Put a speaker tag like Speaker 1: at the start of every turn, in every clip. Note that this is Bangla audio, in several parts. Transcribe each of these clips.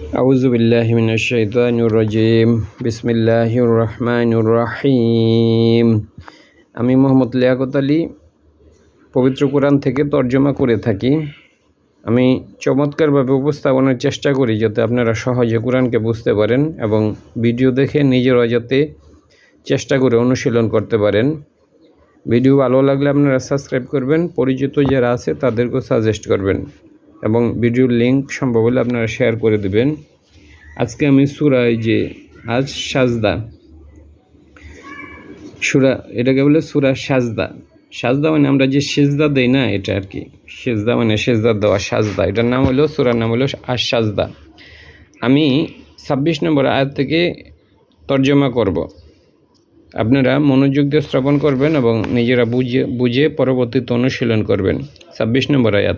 Speaker 1: أعوذ بالله من الشيطان الرجيم بسم الله الرحمن الرحيم আমি মোহাম্মদ লিয়াকত আলী পবিত্র কোরআন থেকে তর্জমা করে থাকি আমি চমৎকারভাবে উপস্থাপনের চেষ্টা করি যাতে আপনারা সহজে কোরআনকে বুঝতে পারেন এবং ভিডিও দেখে নিজেরা যাতে চেষ্টা করে অনুশীলন করতে পারেন ভিডিও ভালো লাগলে আপনারা সাবস্ক্রাইব করবেন পরিচিত যারা আছে তাদেরকেও সাজেস্ট করবেন এবং ভিডিওর লিঙ্ক সম্ভব হলে আপনারা শেয়ার করে দেবেন। আজকে আমি সুরায় যে, আজ সাজদা। সুরা, এটাকে বলে সুরা সাজদা। সাজদা মানে আমরা যে সেজদা দেই না, এটা আর কি। সেজদা মানে সেজদা দেওয়া, সাজদা। এটার নাম হলো, সুরার নাম হলো আজ সাজদা। আমি ছাব্বিশ নম্বর আয়াত থেকে তর্জমা করব। আপনারা মনোযোগ দিয়ে শ্রবণ করবেন এবং নিজেরা বুঝে বুঝে পরবর্তীতে অনুশীলন করবেন। ছাব্বিশ নম্বর আয়াত।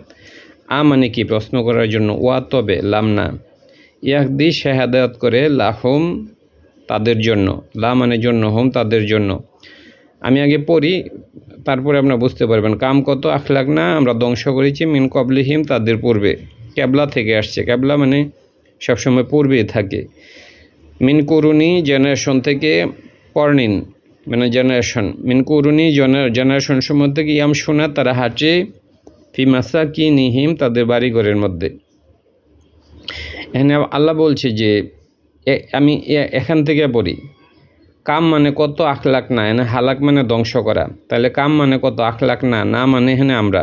Speaker 1: আ মানে কি প্রশ্ন করার জন্য ওয়া তবে লাম না। ইয়াকদি শেহাদায়াত করে লাহুম তাদের জন্য, লা মানে জন্য, হোম তাদের জন্য। আমি আগে পড়ি, তারপরে আপনারা বুঝতে পারবেন। কাম কত? আখলাক না, আমরা ধ্বংস করেছি মিন কবলিহিম তাদের পূর্বে। ক্যাবলা থেকে আসছে। ক্যাবলা মানে সবসময় পূর্বেই থাকে। মিন করুনি জেনারেশন থেকে পর্নিন মানে জেনারেশন। মিন করুনি জেনারেশন সময় থেকে ইয়াম শোনা? তারা হাঁটে ফিমাসা কি নিহিম তাদের বাড়িঘরের মধ্যে। এখানে আল্লাহ বলছে যে আমি এখান থেকে পড়ি। কাম মানে কত আখলাক না এনে হালাক মানে ধ্বংস করা। তাহলে কাম মানে কত আখলাক না না মানে এখানে আমরা।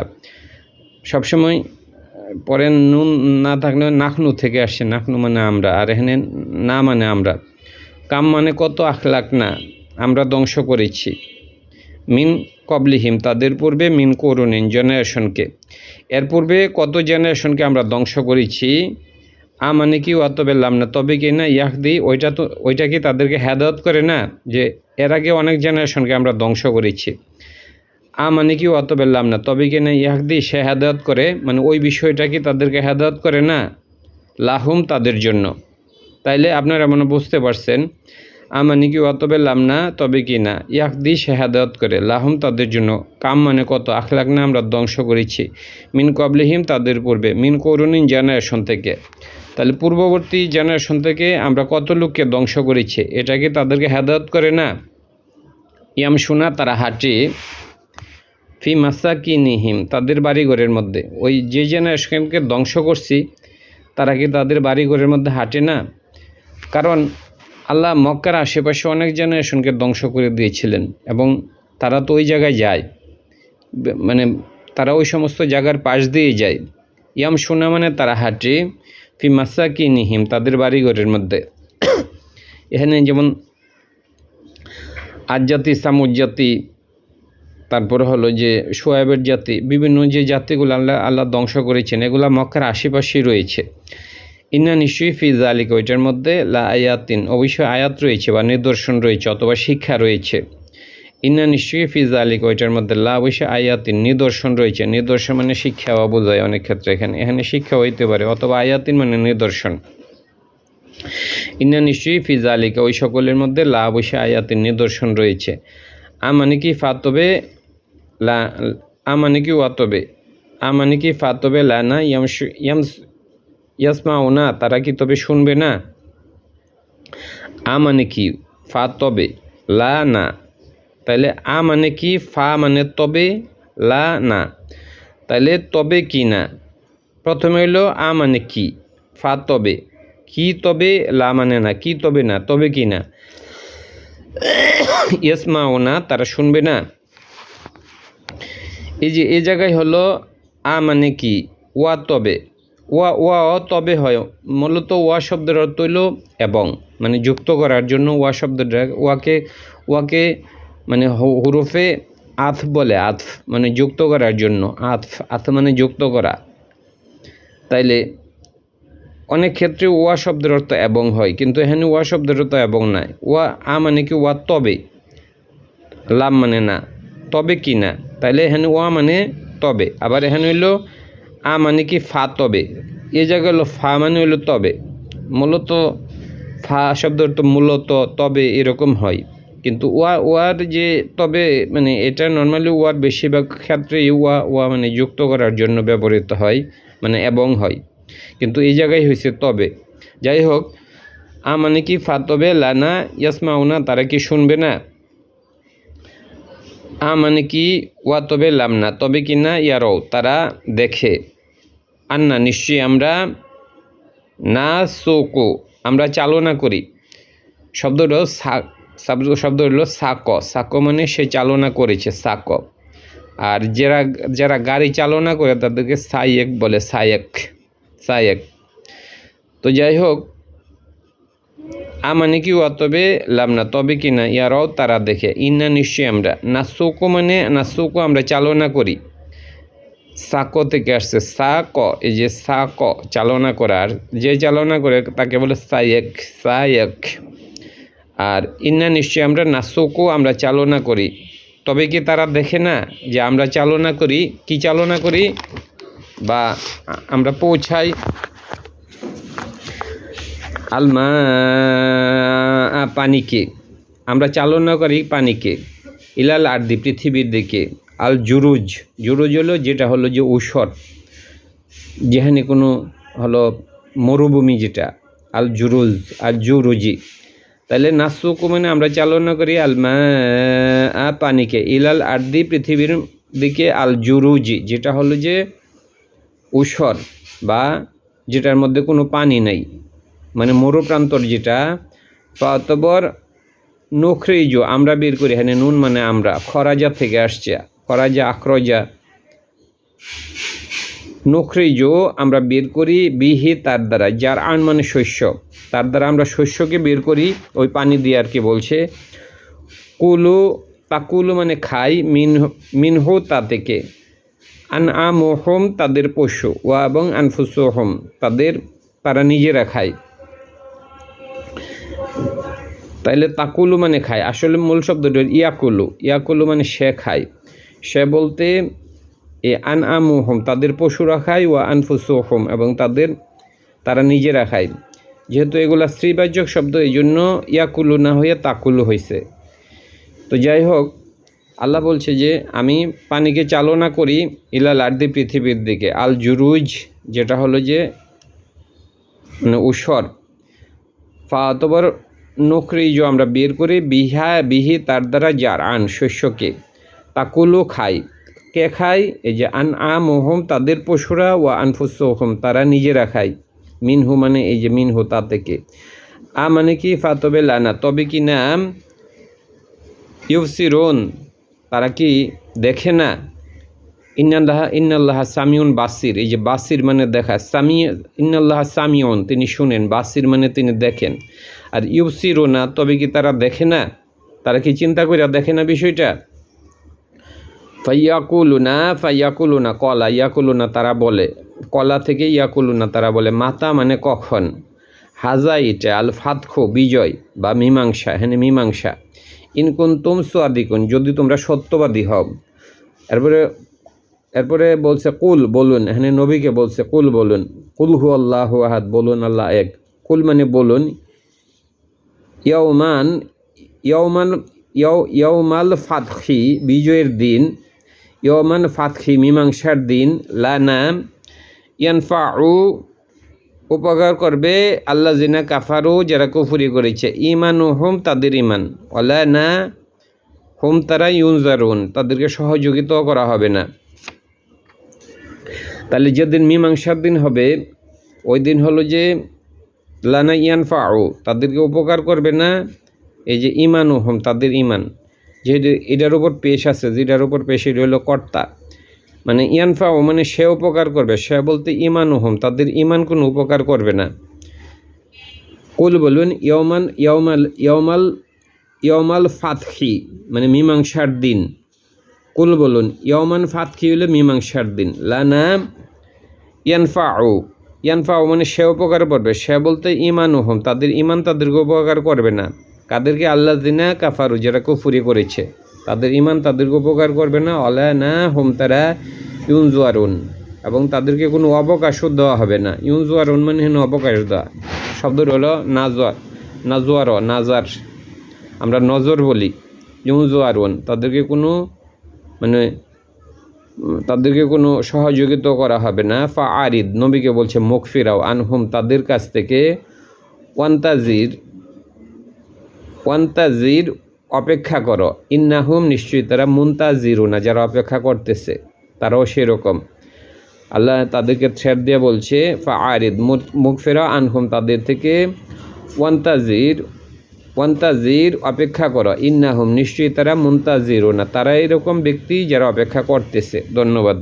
Speaker 1: সবসময় পরে নুন না থাকলে নাখনু থেকে আসছে নাখনু মানে আমরা, আর এখানে না মানে আমরা। কাম মানে কত আখলাক না, আমরা ধ্বংস করেছি। মিন কবলিহিম, তাদের পূর্বে মিন করুনিন জেনারেশনকে। এর পূর্বে কত জেনারেশনকে আমরা ধ্বংস করেছি? আ মানে কি অত বেললাম না। তবে কি না, ইয়াহদি, ওইটা তো, ওইটা কি তাদেরকে হেদায়ত করে না? যে এর আগে অনেক জেনারেশনকে আমরা ধ্বংস করেছি। আ মানে কি অত বেললাম না। তবে কি না, ইয়াহদি, সে হেদায়ত করে মানে ওই বিষয়টা কি তাদেরকে হেদায়ত করে না? লাহুম তাদের জন্য। তাইলে আপনারা মনে বুঝতে পারছেন আমানি কি অতবে লাম না, তবে কি না? ইয়াকদি শেহাদত করে, লাহম তাদের জন্য কাম মানে কত? আখলাক না আমরা ধ্বংস করেছি। মিন কবলিহিম তাদের পূর্বে, মিন করুনিন জেনারেশন থেকে। তাহলে পূর্ববর্তী জেনারেশন থেকে আমরা কত লোককে ধ্বংস করেছি? এটা কি তাদেরকে হেদায়ত করে না? ইয়াম শোনা তারা হাঁটে। ফি মাসা কি নিহিম তাদের বাড়িঘরের মধ্যে। ওই যে জেনারেশনকে ধ্বংস করছি, তারা কি তাদের বাড়িঘরের মধ্যে হাঁটে না? কারণ আল্লাহ মক্কার আশেপাশে অনেক জেনারেশনকে ধ্বংস করে দিয়েছিলেন এবং তারা তো ওই জায়গায় যায়। মানে তারা ওই সমস্ত জায়গার পাশ দিয়ে যায়। ইয়াম শোনা মানে তারা হাঁটে ফি মাসা কি নিহিম তাদের বাড়িঘরের মধ্যে। এখানে যেমন আজ জাতি সামুজ জাতি, তারপরে হলো যে সোয়াবের জাতি, বিভিন্ন যে জাতিগুলো আল্লাহ আল্লাহ ধ্বংস করেছেন, এগুলো মক্কার আশেপাশেই রয়েছে। ইন্না নিশ্চয়ই ফিজ আলিক ওইটার মধ্যে লা আয়াতিন, অবশ্যই আয়াত রয়েছে বা নিদর্শন রয়েছে অথবা শিক্ষা রয়েছে। ইন্না নিশ্চয়ই ফিজ আলিক ওইটার মধ্যে লা, অবশ্যই আয়াতিন, নিদর্শন রয়েছে। নিদর্শন মানে শিক্ষা বা বোঝায় অনেক ক্ষেত্রে এখানে। এখানে শিক্ষা হইতে পারে অথবা আয়াতিন মানে নিদর্শন। ইন্না নিশ্চয়ই ফিজ আলিকা ওই সকলের মধ্যে লা, অবশ্যই আয়াতিন, নিদর্শন রয়েছে। আ মানে কি ফাতবে লা, আ মানে কি ওয়াতবে আ মানে কি ফাতবে লা না ইয়াম ইয়াম ইয়াসমাও না, তারা কি তবে শুনবে না? আ মানে কি? ফা তবে। লা না। তাইলে আ মানে কি? ফা মানে তবে। লা না। তাইলে তবে কি না? প্রথমে হইল আ মানে কি? ফা তবে। কি তবে? লা মানে না। কি তবে না? তবে কি না? ইয়াসমাও না, তারা শুনবে না। এই যে, এই জায়গায় হলো আ মানে কি? ওয়া তবে। ওয়া ওয়া তবে হয়। মূলত ওয়া শব্দের অর্থ হইল এবং মানে যুক্ত করার জন্য ওয়া শব্দটা ওয়াকে ওয়াকে মানে হুরুফে আথ বলে আথ মানে যুক্ত করার জন্য। আথ আথ মানে যুক্ত করা। তাইলে অনেক ক্ষেত্রে ওয়া শব্দের অর্থ এবং হয়, কিন্তু এখানে ওয়া শব্দের অর্থ এবং নাই। ওয়া, আ মানে কি, ওয়া তবে। লাভ মানে না। তবে কি না? তাইলে এখানে ওয়া মানে তবে। আবার এখানে হইল আ মানে কি ফা তবে। এ জায়গায় হলো ফা মানে হলো তবে। মূলত ফা শব্দ তো মূলত তবে এরকম হয়। কিন্তু ওয়া, ওয়ার যে তবে মানে এটা নর্মালি ওয়ার বেশিরভাগ ক্ষেত্রে ওয়া ওয়া মানে যুক্ত করার জন্য ব্যবহৃত হয় মানে এবং হয়। কিন্তু এই জায়গায় হয়েছে তবে। যাই হোক আ মানে কি ফাতবে লানা ইয়াসমাউনা তারা কি শুনবে না? আ মানে কি ওয়া তবে, লাম না, তবে কি না, ইয়ারও, তারা দেখে। আন্না, নিশ্চয়ই আমরা না সোকো আমরা চালনা করি। শব্দটা সা- শব্দ শব্দ হলো সাক সাক মানে সে চালনা করেছে, সাক। আর যারা যারা গাড়ি চালনা করে তাদেরকে সাইয়েক বলে, সায়েক সায়েক। তো যাই হোক আ মানে কি ওয়া তবে লাভ না, তবে কি না, ইয়ারাও তারা দেখে। ইন্না নিশ্চয়ই আমরা। না নাসুকো মানে না নাসুকো আমরা চালনা করি। সাক থেকে আসছে। সাক, এই যে সাক, চালনা করার যে চালনা করে তাকে বলে সায়েক সায়েক। আর ইন্না নিশ্চয়ই আমরা নাসুকো আমরা চালনা করি। তবে কি তারা দেখে না যে আমরা চালনা করি? কি চালনা করি? বা আমরা পৌঁছাই। আলমা পানিকে আমরা চালনা করি পানিকে। ইলাল আর্দি, পৃথিবীর দিকে। আল জুরুজ। জুরুজ হলো যেটা হলো যে ঔষধ। যেখানে কোনো হলো মরুভূমি যেটা, আল জুরুজ, আল জুরুজি। তাহলে নাসুকু মানে আমরা চালনা করি আলমা পানিকে। ইলাল আর্দি পৃথিবীর দিকে আল জুরুজি, যেটা হলো যে ঊষর বা যেটার মধ্যে কোনো পানি নাই। মানে মরুপ্রান্তর যেটা অতবর নখরিজ, আমরা বের করি। হ্যাঁ নুন মানে আমরা, খরাজা থেকে আসছে। খরাজা আখরজা। নখরিজ আমরা বের করি বিহি তার দ্বারা, যার আন মানে শস্য। তার দ্বারা আমরা শস্যকে বের করি, ওই পানি দিয়ে আর কি বলছে। কুলু তাকুলু মানে খাই, মিন, মিনহু তা থেকে। আন আম হোম তাদের পশু, ওয়া এবং আনফুসু হোম তাদের তারা নিজেরা খায়। তাইলে তাকুলু মানে খায়। আসলে মূল শব্দটা ইয়াকুলু। ইয়াকুলু মানে সে খায়। সে বলতে, এ আন আমু হোম তাদের পশুরা খায়, ওয়া আনফুসু হোম এবং তাদের, তারা নিজেরা খায়। যেহেতু এগুলা স্ত্রীবাচক শব্দ এই জন্য ইয়াকুলু না হয়ে তাকুলু হয়েছে তো যাই হোক, আল্লাহ বলছে যে, আমি পানিকে চালনা করি ইলা লার্দি পৃথিবীর দিকে। আল জুরুজ, যেটা হলো যে মানে উসর। ফাতবর নখরিজ আমরা বের করে বিহা বিহি তার দ্বারা যার আন, শস্যকে। তাকুলো খাই। কে খায় এই যে আন আ মোহম তাদের পশুরা ও আনফুসোহম, তারা নিজেরা খায় মিনহু মানে এই যে মিনহু, তা থেকে। আ মানে কি? ফাতবে লানা। তবে কি না? ইউসিরোন তারা কি দেখে না? ইন্নাল্লাহ ইন্নাল্লাহ সামিউন বাসির। এই যে বাসির মানে দেখা। সামি, ইন্নাল্লাহ সামিউন, তিনি শুনেন। বাসির মানে তিনি দেখেন। আর ইউসিরো না তবে কি তারা দেখে না? তারা কি চিন্তা করে দেখে না বিষয়টা? ফাইয়াকুলু না ফাইয়াকুলু না কলা ইয়াকুলু না তারা বলে, কলা থেকে ইয়াকুলু না তারা বলে, মাতা মানে কখন? হাজা ইটা আল ফাতখো বিজয় বা মীমাংসা হ্যাঁ মীমাংসা। ইনকুন তুম সুয়াদিকুন, যদি তোমরা সত্যবাদী হও। এরপরে এরপরে বলছে, কুল বলুন, এখানে নবীকে বলছে, কুল বলুন। কুল হু আল্লাহ আহাদ, বলুন আল্লাহ এক। কুল মানে বলুন ইয়ৌমান ইয়ৌমান ইয়ৌ ইয়ৌমাল ফাতখি, বিজয়ের দিন ইয়ৌমান ফাতখি মীমাংসার দিন লানা ইয়ানফাউ উপকার করবে আল্লাহ জিনা কাফারু যারা কুফুরি করেছে। ইমান ও হোম তাদের ইমান ওলা না, হোম, তারা ইউনজারুন। তাদেরকে সহযোগিতাও করা হবে না। তাহলে যেদিন মীমাংসার দিন হবে, ওই দিন হলো যে লানা ইয়ান ফাউ তাদেরকে উপকার করবে না। এই যে ইমান ও হোম তাদের ইমান যেহেতু এটার উপর পেশ আছে, যেটার উপর পেশ এটা হলো কর্তা। মানে ইয়ানফাও মানে সে উপকার করবে। সে বলতে ইমান হোম, তাদের ইমান কোনো উপকার করবে না। কুল বলুন ইয়মান ইয়মাল ইয়মাল ইয়মাল ফাতখি মানে মীমাংসার দিন। কুল বলুন ইয়মান ফাতখি হলো মীমাংসার দিন। লানা ইয়ানফাও ইয়ানফাও মানে সে উপকার করবে। সে বলতে ইমান হোম, তাদের ইমান তাদেরকে উপকার করবে না। কাদেরকে আল্লাহ দিনা কাফারু, যারা কুফুরি করেছে, তাদের ইমান তাদেরকে উপকার করবে না। অলা না হোম তারা ইউনজুয়ারুন, এবং তাদেরকে কোনো অবকাশও দেওয়া হবে না। ইউনজুয়ারুন মানে হেন অবকাশ দেওয়া। শব্দ হলো নাজর নাজুয়ার, নাজার। আমরা নজর বলি। ইউনজুয়ারুন, তাদেরকে কোনো মানে তাদেরকে কোনো সহযোগিতা করা হবে না। ফা আরিদ নবীকে বলছে, মুখ ফিরাও আনহুম, তাদের কাছ থেকে ওয়ান্তাজির ওয়ান্তাজির অপেক্ষা করো। ইন্নাহুম নিশ্চয়ই তারা মুন্তাজিরুনা যারা অপেক্ষা করতেছে, তারাও সেরকম। আল্লাহ তাদেরকে ছেড় দিয়ে বলছে ফা আরিদ মুখ ফেরা আনহুম তাদের থেকে। ওয়ান্তাজির ওয়ান্তাজির অপেক্ষা করো। ইন্নাহুম নিশ্চয়ই তারা মুন্তাজিরুনা তারা এরকম ব্যক্তি যারা অপেক্ষা করতেছে। ধন্যবাদ।